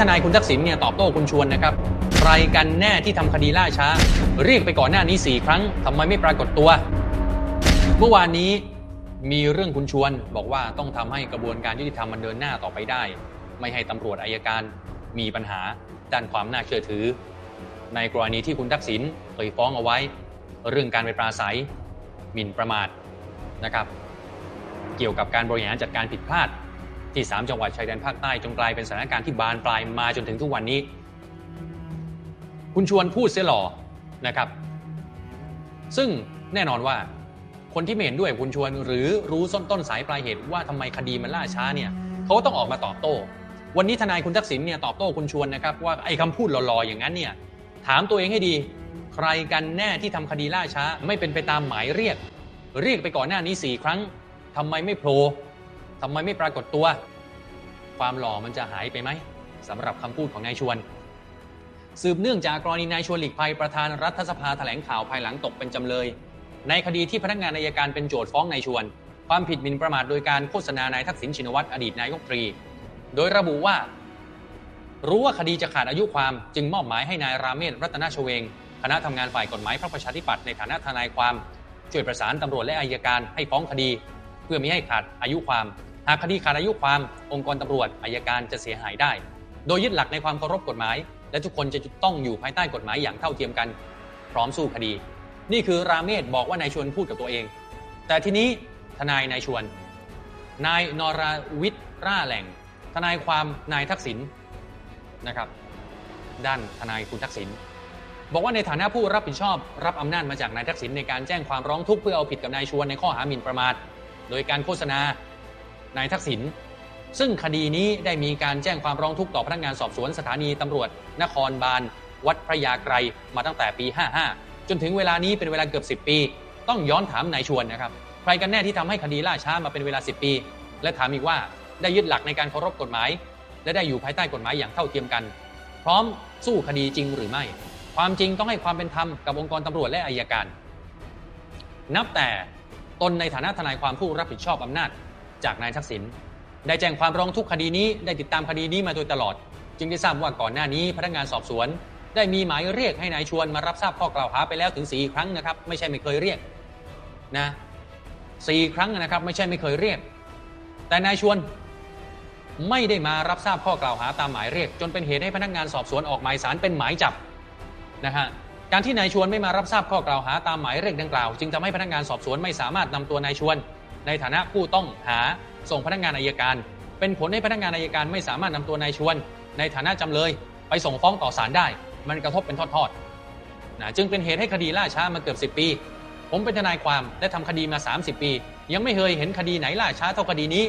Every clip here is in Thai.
ทนายคุณทักษิณเนี่ยตอบโต้คุณชวนนะครับใครกันแน่ที่ทำคดีล่าช้า เรียกไปก่อนหน้านี้ 4 ครั้งทำไมไม่ปรากฏตัว เมื่อวานนี้มีเรื่องคุณชวนบอกว่าต้องทำให้กระบวนการยุติธรรมมันเดินหน้าต่อไปได้ ไม่ให้ตำรวจอายการมีปัญหาด้านความน่าเชื่อถือ ในกรณีที่คุณทักษิณเคยฟ้องเอาไว้ เรื่องการไปปราศัยหมิ่นประมาทนะครับ เกี่ยวกับการบริหารจัดการผิดพลาด ที่ 3 จังหวัดชายแดนภาคใต้จนกลายเป็นสถานการณ์ที่บานปลายมาจนถึงทุกวันนี้ คุณชวนพูดเสียหล่อนะครับ ซึ่งแน่นอนว่าคนที่ไม่เห็นด้วยคุณชวนหรือรู้ส้นต้นสายปลายเหตุว่าทำไมคดีมันล่าช้าเนี่ยเขาต้องออกมาตอบโต้ วันนี้ทนายคุณทักษิณเนี่ยตอบโต้คุณชวนนะครับว่าไอ้คำพูดหลอๆอย่างนั้นเนี่ยถามตัวเองให้ดี ใครกันแน่ที่ทำคดีล่าช้า ไม่เป็นไปตามหมายเรียก เรียกไปก่อนหน้านี้สี่ครั้งทำไมไม่โผล่ ทำไมไม่ปรากฏตัว ความหล่อมันจะหายไปไหมสำหรับคำพูดของนายชวน สืบเนื่องจากกรณีนายชวนหลีกภัยประธานรัฐสภาแถลงข่าวภายหลังตกเป็นจำเลย ในคดีที่พนักงานอายการเป็นโจทย์ฟ้องนายชวน ความผิดหมิ่นประมาทโดยการโฆษณานายทักษิณชินวัตรอดีตนายกตรี โดยระบุว่า รู้ว่าคดีจะขาดอายุความจึงมอบหมายให้นายราเมศรัตนชเวงคณะทำงานฝ่ายกฎหมายพรรคประชาธิปัตย์ในฐานะทนายความช่วยประสานตำรวจและอายการให้ฟ้องคดี เพื่อไม่ให้ขาดอายุความ หากคดีขาดอายุความองค์กรตำรวจอายการจะเสียหายได้ โดยยึดหลักในความเคารพกฎหมาย และทุกคนจะต้องอยู่ภายใต้กฎหมายอย่างเท่าเทียมกัน พร้อมสู้คดี นี่คือราเมศบอกว่านายชวนพูดกับตัวเอง แต่ทีนี้ทนายนายชวน นายนราวิทย์ร่าแหล่ง ทนายความนายทักษิณนะครับ ด้านทนายคุณทักษิณบอกว่าในฐานะผู้รับผิดชอบ รับอำนาจมาจากนายทักษิณในการแจ้งความร้องทุกข์เพื่อเอาผิดกับนายชวนในข้อหาหมิ่นประมาท โดยการโฆษณานายทักษิณซึ่งคดีนี้ได้มีการแจ้งความร้องทุกข์ต่อพนักงานสอบสวนสถานีตำรวจ นครบาล วัดพระยาไกรมาตั้งแต่ปี 55 จนถึงเวลานี้เป็นเวลาเกือบ 10 ปี ต้องย้อนถามนายชวนนะครับ ใครกันแน่ที่ทำให้คดีล่าช้ามาเป็นเวลา 10 ปี และถามอีกว่าได้ยึดหลักในการเคารพกฎหมาย และได้อยู่ภายใต้กฎหมายอย่างเท่าเทียมกัน พร้อมสู้คดีจริงหรือไม่ ความจริงต้องให้ความเป็นธรรมกับองค์กรตำรวจและอายการ นับแต่ นในฐานะทนายความผู้รับผิดชอบอำนาจ จากนายทักษิณได้แจ้งความร้องทุกข์คดีนี้ได้ติดตามคดีนี้มาโดยตลอด จึงได้ทราบว่าก่อนหน้านี้พนักงานสอบสวน ได้มีหมายเรียกให้นายชวนมารับทราบข้อกล่าวหาไปแล้วถึง 4 ครั้งนะครับ ไม่ใช่ไม่เคยเรียกนะสี่ครั้งนะครับ ไม่ใช่ไม่เคยเรียก แต่นายชวนไม่ได้มารับทราบข้อกล่าวหาตามหมายเรียก จนเป็นเหตุให้พนักงานสอบสวนออกหมายสารเป็นหมายจับนะฮะ การที่นายชวนไม่มารับทราบข้อกล่าวหาตามหมายเรียกดังกล่าว จึงทำให้พนักงานสอบสวนไม่สามารถนำตัวนายชวน ในฐานะผู้ต้องหาส่งพนักงานอายการ เป็นผลให้พนักงานอายการไม่สามารถนำตัวนายชวน ในฐานะจำเลย ไปส่งฟ้องต่อศาลได้ มันกระทบเป็นทอดๆนะจึงเป็นเหตุให้คดีล่าช้ามาเกือบ10 ปี ผมเป็นทนายความและทำคดีมา 30 ปี ยังไม่เคยเห็นคดีไหนล่าช้าเท่าคดีนี้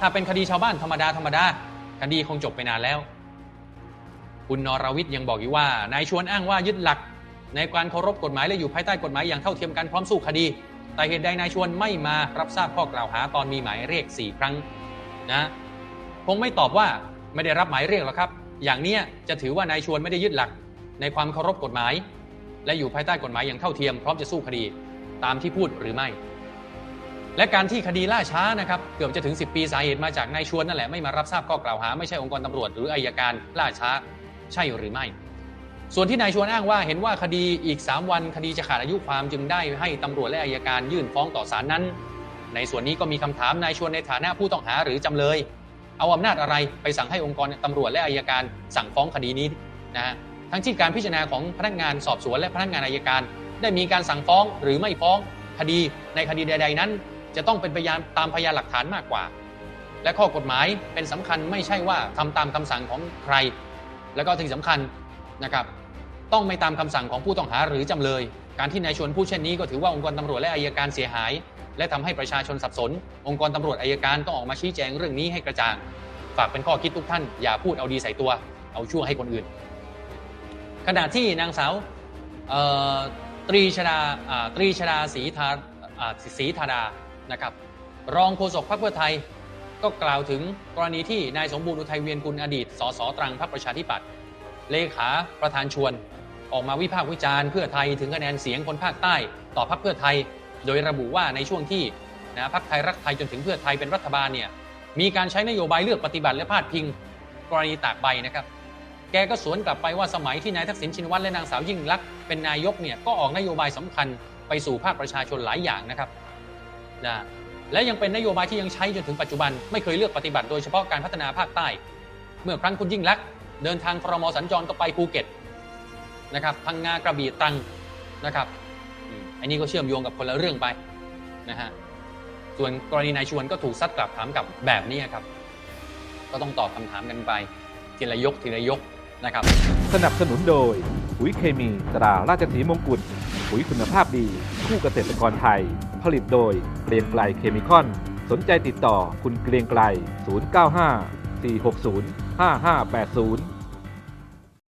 ถ้าเป็นคดีชาวบ้านธรรมดาธรรมดาคดีคงจบไปนานแล้ว คุณนรวิทย์ยังบอกอีกว่านายชวนอ้างว่ายึดหลัก ในการเคารพกฎหมายและอยู่ภายใต้กฎหมายอย่างเท่าเทียมกันพร้อมสู้คดี แต่เหตุใดนายชวนไม่มารับทราบข้อกล่าวหาตอนมีหมายเรียก 4 ครั้งนะคงไม่ตอบว่าไม่ได้รับหมายเรียกหรอกครับ อย่างนี้จะถือว่านายชวนไม่ได้ยึดหลัก ในความเคารพกฎหมาย และอยู่ภายใต้กฎหมายอย่างเท่าเทียม พร้อมจะสู้คดีตามที่พูดหรือไม่ และการที่คดีล่าช้านะครับเกือบจะถึง 10 ปีสาเหตุมาจากนายชวนนั่นแหละไม่มารับทราบข้อกล่าวหาไม่ใช่องค์กรตำรวจหรืออายการล่าช้า ใช่หรือไม่ ส่วนที่นายชวนอ้างว่าเห็นว่าคดีอีก 3 วันคดีจะขาดอายุความจึงได้ให้ตำรวจและอายการยื่นฟ้องต่อศาลนั้น ในส่วนนี้ก็มีคำถามนายชวนในฐานะผู้ต้องหาหรือจำเลย เอาอำนาจอะไรไปสั่งให้องค์กรตำรวจและอายการสั่งฟ้องคดีนี้นะฮะทั้งที่การพิจารณาของพนักงานสอบสวนและพนักงานอายการ ได้มีการสั่งฟ้องหรือไม่ฟ้องคดีในคดีใด ๆ นั้น จะต้องเป็นพยานตามพยานหลักฐานมากกว่า และข้อกฎหมายเป็นสำคัญไม่ใช่ว่าทำตามคำสั่งของใคร แล้วก็ที่สำคัญนะครับ ต้องไม่ตามคำสั่งของผู้ต้องหาหรือจำเลย การที่นายชวนพูดเช่นนี้ก็ถือว่าองค์กรตำรวจและอายการเสียหาย และทำให้ประชาชนสับสน องค์กรตำรวจอายการต้องออกมาชี้แจงเรื่องนี้ให้กระจ่าง ฝากเป็นข้อคิดทุกท่าน อย่าพูดเอาดีใส่ตัว เอาชั่วให้คนอื่น ขณะที่นางสาวตรีชดาตรีชดาศรีธาอ่าศรีธาดานะครับ รองโฆษกพรรคเพื่อไทยก็กล่าวถึงกรณีที่นายสมบูรณ์อุทัยเวียนกุลอดีต สสตรังพรรคประชาธิปัตย์ เลขาประธานชวน ออกมาวิพากษ์วิจารณ์เพื่อไทยถึงคะแนนเสียงคนภาคใต้ ต่อพรรคเพื่อไทย โดยระบุว่าในช่วงที่นะพรรคไทยรักไทยจนถึงเพื่อไทยเป็นรัฐบาลเนี่ยมีการใช้นโยบายเลือกปฏิบัติและพาดพิง กรณีตากใบนะครับ แกก็สวนกลับไปว่าสมัยที่นายทักษิณชินวัตรและนางสาวยิ่งลักษณ์เป็นนายกเนี่ยก็ออกนโยบายสำคัญไปสู่ภาคประชาชนหลายอย่างนะครับนะและยังเป็นนโยบายที่ยังใช้จนถึงปัจจุบันไม่เคยเลือกปฏิบัติโดยเฉพาะการพัฒนาภาคใต้ เมื่อครั้งคุณยิ่งลักษณ์ เดินทางครมสัญจรก็ไปภูเก็ตนะครับพังงากระบี่ตรังนะครับอันนี้ก็เชื่อมโยงกับคนละเรื่องไปนะฮะส่วนกรณีนายชวนก็ถูกซัดกลับถามกับแบบนี้ครับ ก็ต้องตอบคำถามกันไป ทีละยกทีละยกนะครับ สนับสนุนโดยปุ๋ยเคมีตราราชสีมงกุฎปุ๋ยคุณภาพดี คู่เกษตรกรไทย ผลิตโดยเกรียงไกลเคมีคอน สนใจติดต่อคุณเกรียงไกล 095 460 5580